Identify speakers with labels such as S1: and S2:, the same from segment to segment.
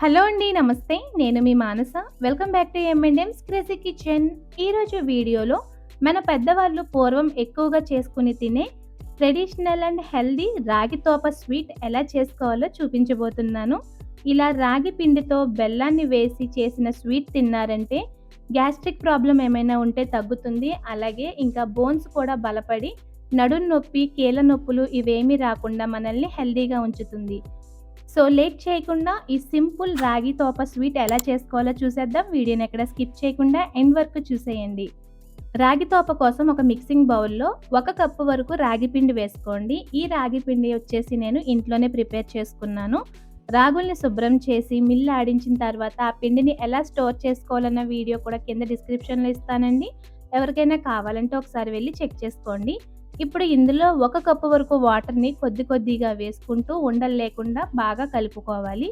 S1: Hello అండి నమస్తే. నేను మీ Manasa. Welcome back to M and M's crazy kitchen ఈరోజు వీడియోలో మన పెద్దవాళ్ళు పూర్వం ఎక్కువగా చేసుకుని తినే ట్రెడిషనల్ అండ్ హెల్దీ రాగి తోప స్వీట్ ఎలా చేసుకోవాలో చూపించబోతున్నాను. ఇలా రాగి పిండితో బెల్లాన్ని వేసి చేసిన స్వీట్ తిన్నారంటే గ్యాస్ట్రిక్ ప్రాబ్లం ఏమైనా ఉంటే తగ్గుతుంది. అలాగే ఇంకా బోన్స్ కూడా బలపడి నడుం నొప్పి కీళ్ళ నొప్పులు ఇవేమీ రాకుండా మనల్ని హెల్దీగా ఉంచుతుంది. సో లేట్ చేయకుండా ఈ సింపుల్ రాగి తోప స్వీట్ ఎలా చేసుకోవాలో చూసేద్దాం. వీడియోని ఎక్కడ స్కిప్ చేయకుండా ఎండ్ వరకు చూసేయండి. రాగి తోప కోసం ఒక మిక్సింగ్ బౌల్లో ఒక కప్పు వరకు రాగి పిండి వేసుకోండి. ఈ రాగి పిండి వచ్చేసి నేను ఇంట్లోనే ప్రిపేర్ చేసుకున్నాను. రాగుల్ని శుభ్రం చేసి మిల్లు ఆడించిన తర్వాత ఆ పిండిని ఎలా స్టోర్ చేసుకోవాలన్న వీడియో కూడా కింద డిస్క్రిప్షన్లో ఇస్తానండి. ఎవరికైనా కావాలంటే ఒకసారి వెళ్ళి చెక్ చేసుకోండి. ఇప్పుడు ఇందులో ఒక కప్పు వరకు వాటర్ని కొద్ది కొద్దిగా వేసుకుంటూ ఉండలు లేకుండా బాగా కలుపుకోవాలి.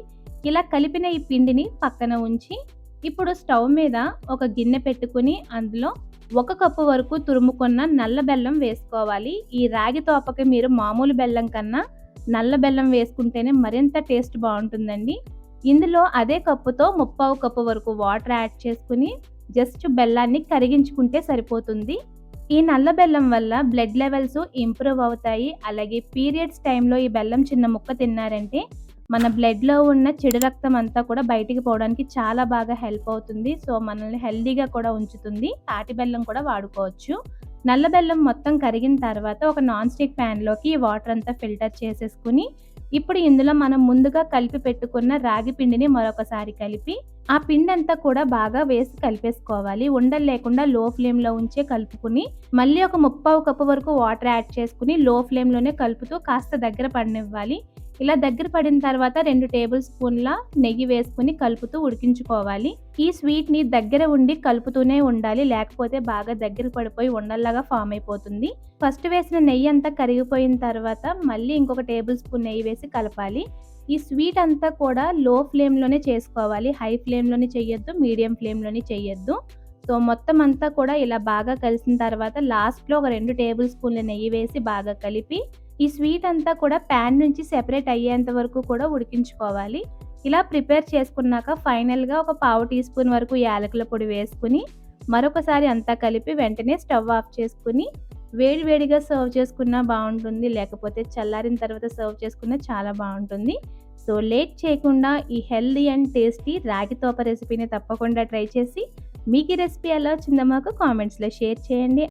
S1: ఇలా కలిపిన ఈ పిండిని పక్కన ఉంచి ఇప్పుడు స్టవ్ మీద ఒక గిన్నె పెట్టుకుని అందులో ఒక కప్పు వరకు తురుముకున్న నల్ల బెల్లం వేసుకోవాలి. ఈ రాగి తోపకి మీరు మామూలు బెల్లం కన్నా నల్ల బెల్లం వేసుకుంటేనే మరింత టేస్ట్ బాగుంటుందండి. ఇందులో అదే కప్పుతో ముప్పావు కప్పు వరకు వాటర్ యాడ్ చేసుకుని జస్ట్ బెల్లాన్ని కరిగించుకుంటే సరిపోతుంది. ఈ నల్ల బెల్లం వల్ల బ్లడ్ లెవెల్స్ ఇంప్రూవ్ అవుతాయి. అలాగే పీరియడ్స్ టైంలో ఈ బెల్లం చిన్న ముక్క తిన్నారంటే మన బ్లడ్లో ఉన్న చెడు రక్తం అంతా కూడా బయటికి పోవడానికి చాలా బాగా హెల్ప్ అవుతుంది. సో మనల్ని హెల్దీగా కూడా ఉంచుతుంది. తాటి బెల్లం కూడా వాడుకోవచ్చు. నల్ల బెల్లం మొత్తం కరిగిన తర్వాత ఒక నాన్ స్టిక్ ప్యాన్లోకి వాటర్ అంతా ఫిల్టర్ చేసేసుకుని ఇప్పుడు ఇందులో మనం ముందుగా కలిపి పెట్టుకున్న రాగి పిండిని మరొకసారి కలిపి ఆ పిండి అంతా కూడా బాగా వేసి కలిపేసుకోవాలి. ఉండలు లేకుండా లో ఫ్లేమ్లో ఉంచే కలుపుకుని మళ్ళీ ఒక ముప్పావు కప్పు వరకు వాటర్ యాడ్ చేసుకుని లో ఫ్లేమ్లోనే కలుపుతూ కాస్త దగ్గర పడనివ్వాలి. ఇలా దగ్గర పడిన తర్వాత రెండు టేబుల్ స్పూన్ల నెయ్యి వేసుకుని కలుపుతూ ఉడికించుకోవాలి. ఈ స్వీట్ని దగ్గర ఉండి కలుపుతూనే ఉండాలి. లేకపోతే బాగా దగ్గర పడిపోయి ఉండల్లాగా ఫామ్ అయిపోతుంది. ఫస్ట్ వేసిన నెయ్యి అంతా కరిగిపోయిన తర్వాత మళ్ళీ ఇంకొక టేబుల్ స్పూన్ నెయ్యి వేసి కలపాలి. ఈ స్వీట్ అంతా కూడా లో ఫ్లేమ్లోనే చేసుకోవాలి. హై ఫ్లేమ్లోనే చేయొద్దు మీడియం ఫ్లేమ్లోనే చేయొద్దు. సో మొత్తం అంతా కూడా ఇలా బాగా కలిసిన తర్వాత లాస్ట్లో ఒక రెండు టేబుల్ స్పూన్ల నెయ్యి వేసి బాగా కలిపి ఈ స్వీట్ అంతా కూడా ప్యాన్ నుంచి సెపరేట్ అయ్యేంత వరకు కూడా ఉడికించుకోవాలి. ఇలా ప్రిపేర్ చేసుకున్నాక ఫైనల్గా ఒక పావు టీ స్పూన్ వరకు యాలకుల పొడి వేసుకుని మరొకసారి అంతా కలిపి వెంటనే స్టవ్ ఆఫ్ చేసుకుని వేడివేడిగా సర్వ్ చేసుకున్నా బాగుంటుంది లేకపోతే చల్లారిన తర్వాత సర్వ్ చేసుకున్నా చాలా బాగుంటుంది. సో లేట్ చేయకుండా ఈ హెల్దీ అండ్ టేస్టీ రాగి తోప రెసిపీని తప్పకుండా ట్రై చేసి మీకు ఈ రెసిపీ ఎలా వచ్చిందో మాకు కామెంట్స్లో షేర్ చేయండి.